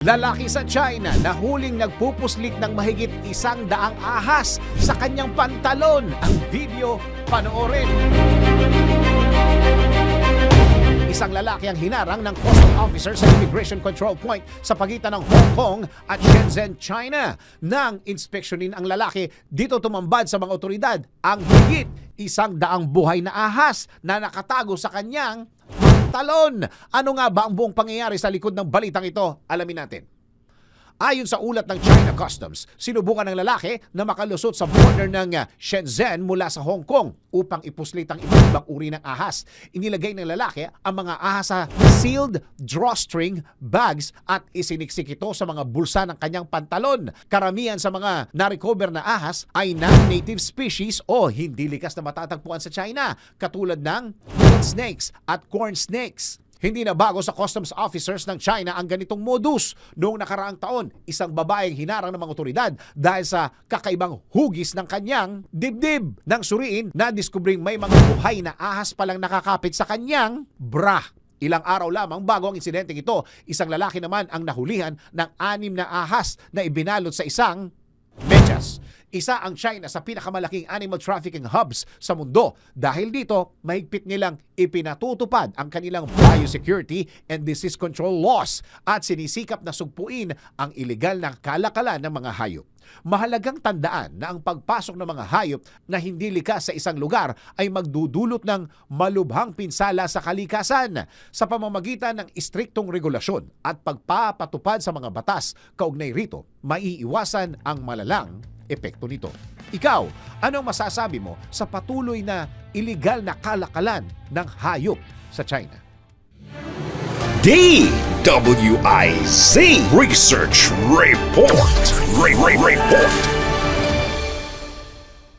Lalaki sa China na huling nagpupuslit ng mahigit isang daang ahas sa kanyang pantalon. Ang video, panoorin. Isang lalaki ang hinarang ng custom officer sa immigration control point sa pagitan ng Hong Kong at Shenzhen, China. Nang inspeksyonin ang lalaki, dito tumambad sa mga otoridad ang higit isang daang buhay na ahas na nakatago sa kanyang talon. Ano nga ba ang buong pangyayari sa likod ng balitang ito? Alamin natin. Ayon sa ulat ng China Customs, sinubukan ng lalaki na makalusot sa border ng uh, Shenzhen mula sa Hong Kong upang ipuslit ang iba't ibang uri ng ahas. Inilagay ng lalaki ang mga ahas sa sealed drawstring bags at isiniksik ito sa mga bulsa ng kanyang pantalon. Karamihan sa mga narecover na ahas ay non-native species o hindi likas na matatagpuan sa China, katulad ng snakes at corn snakes. Hindi na bago sa customs officers ng China ang ganitong modus. Noong nakaraang taon, isang babaeng hinarang ng mga otoridad dahil sa kakaibang hugis ng kanyang dibdib. Nang suriin, na-discovering may mga buhay na ahas palang nakakapit sa kanyang bra. Ilang araw lamang bago ang insidente ito, isang lalaki naman ang nahulihan ng anim na ahas na ibinalot sa isang medyas. Isa ang China sa pinakamalaking animal trafficking hubs sa mundo. Dahil dito, mahigpit nilang ipinatutupad ang kanilang biosecurity and disease control laws at sinisikap na sugpuin ang iligal na kalakalan ng mga hayop. Mahalagang tandaan na ang pagpasok ng mga hayop na hindi likas sa isang lugar ay magdudulot ng malubhang pinsala sa kalikasan sa pamamagitan ng istriktong regulasyon at pagpapatupad sa mga batas kaugnay rito, maiiwasan ang malalang epekto nito. Ikaw, anong masasabi mo sa patuloy na iligal na kalakalan ng hayop sa China? DWIZ Research Report. Re- Re- Report.